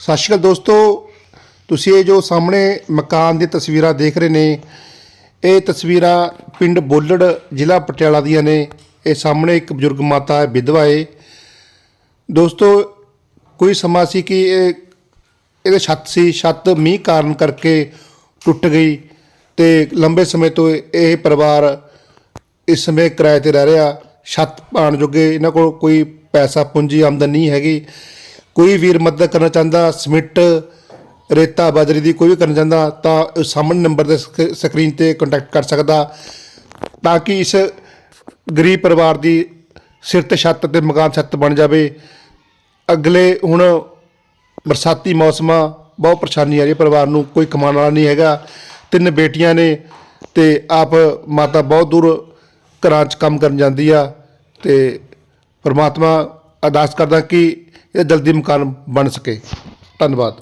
ਸਤਿ ਸ਼੍ਰੀ ਅਕਾਲ ਦੋਸਤੋ। ਤੁਸੀਂ ਇਹ ਜੋ ਸਾਹਮਣੇ ਮਕਾਨ ਦੀ ਤਸਵੀਰਾਂ ਦੇਖ ਰਹੇ ਨੇ, ਇਹ ਤਸਵੀਰਾਂ ਪਿੰਡ ਬੋਲੜ ਜ਼ਿਲ੍ਹਾ ਪਟਿਆਲਾ ਦੀਆਂ ਨੇ। ਇਹ ਸਾਹਮਣੇ ਇੱਕ ਬਜ਼ੁਰਗ ਮਾਤਾ ਹੈ, ਵਿਧਵਾ ਹੈ ਦੋਸਤੋ, ਕੋਈ ਸਮਾਂ ਸੀ ਕਿ ਇਹ, ਇਹਦੇ ਛੱਤ ਸੀ, ਛੱਤ ਮੀਂਹ ਕਾਰਨ ਕਰਕੇ ਟੁੱਟ ਗਈ ਤੇ ਲੰਬੇ ਸਮੇਂ ਤੋਂ ਇਹ ਪਰਿਵਾਰ ਇਸ ਸਮੇਂ ਕਿਰਾਏ ਤੇ ਰਹਿ ਰਿਹਾ। ਛੱਤ ਪਾਉਣ ਜੋਗੇ ਇਹਨਾਂ ਕੋਲ ਕੋਈ ਪੈਸਾ ਪੂੰਜੀ ਆਮਦਨ ਨਹੀਂ ਹੈਗੀ। ਕੋਈ ਵੀਰ ਮਦਦ ਕਰਨਾ ਚਾਹੁੰਦਾ, ਸਿਮਿੰਟ, ਰੇਤਾ ਬਾਜਰੀ ਦੀ ਕੋਈ ਵੀ ਕਰਨਾ ਚਾਹੁੰਦਾ, ਤਾਂ ਸਾਹਮਣੇ ਨੰਬਰ ਦੇ ਸਕ- ਸਕਰੀਨ ਤੇ ਕੰਟੈਕਟ ਕਰ ਸਕਦਾ। ਤਾਂ ਕਿ ਇਸ ਗਰੀਬ ਪਰਿਵਾਰ ਦੀ ਸਿਰ ਤੇ ਛੱਤ ਤੇ ਮਕਾਨ ਛੱਤ ਬਣ ਜਾਵੇ। ਅਗਲੇ ਹੁਣ ਬਰਸਾਤੀ ਮੌਸਮ ਆ ਬਹੁਤ ਪਰੇਸ਼ਾਨੀ ਆ ਰਹੀ ਹੈ ਪਰਿਵਾਰ ਨੂੰ, ਕੋਈ ਕਮਾਉਣ ਵਾਲਾ ਨਹੀਂ ਹੈਗਾ। ਤਿੰਨ ਬੇਟੀਆਂ ਨੇ ਤੇ ਆਪ ਮਾਤਾ ਬਹੁਤ ਦੂਰ ਘਰਾਂ 'ਚ ਕੰਮ ਕਰਨ ਜਾਂਦੀ ਆ। ਤੇ ਪਰਮਾਤਮਾ ਅਰਦਾਸ ਕਰਦਾ ਕਿ ਇਹ ਜਲਦੀ ਮਕਾਨ ਬਣ ਸਕੇ। ਧੰਨਵਾਦ।